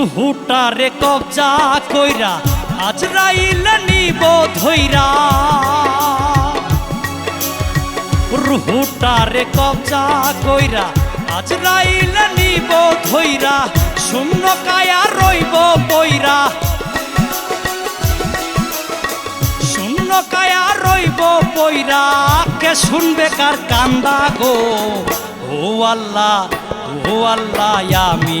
হয় রুহুটারে কবজা কইরা, আজ রাইল নিব ধইরা। রুহুটারে কবজা কইরা, আজ রাইল নিব ধইরা, শূন্য কায়া রইব বইরা শূন্য কায়া রইব বইরা কে শুনবে কার কান্দা গো? ও আল্লাহ ও আল্লাহ, আমি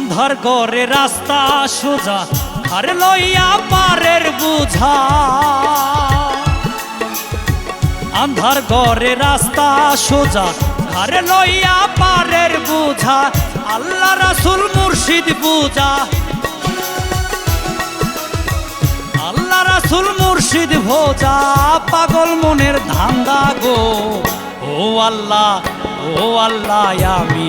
আন্ধার গড়ে রাস্তা সোজা, আর লইয়া পারের বুঝা। আন্ধার গড়ে রাস্তা সোজা, আর লইয়া পারের বুঝা, আল্লাহ রাসুল মুর্শিদ বুঝা। আল্লাহ রাসুল মুর্শিদ ভোজা, পাগল মনের ধান্দা গো। ও আল্লাহ ও আল্লাহ, আমি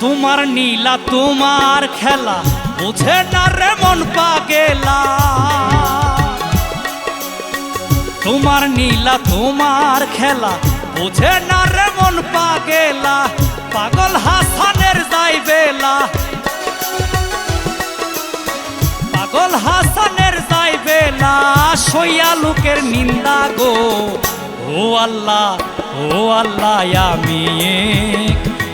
তোমার নীলা, তোমার খেলা। বুঝে না রে মন পাগেলা। তোমার নীলা, তোমার খেলা। বুঝে না রে মন পাগেলা। পাগল হাসানের যাইবেলা পাগল হাসানের যাইবেলা সইয়া লোকের নিন্দা গো। ও আল্লাহ ও আল্লাহ, আমি এক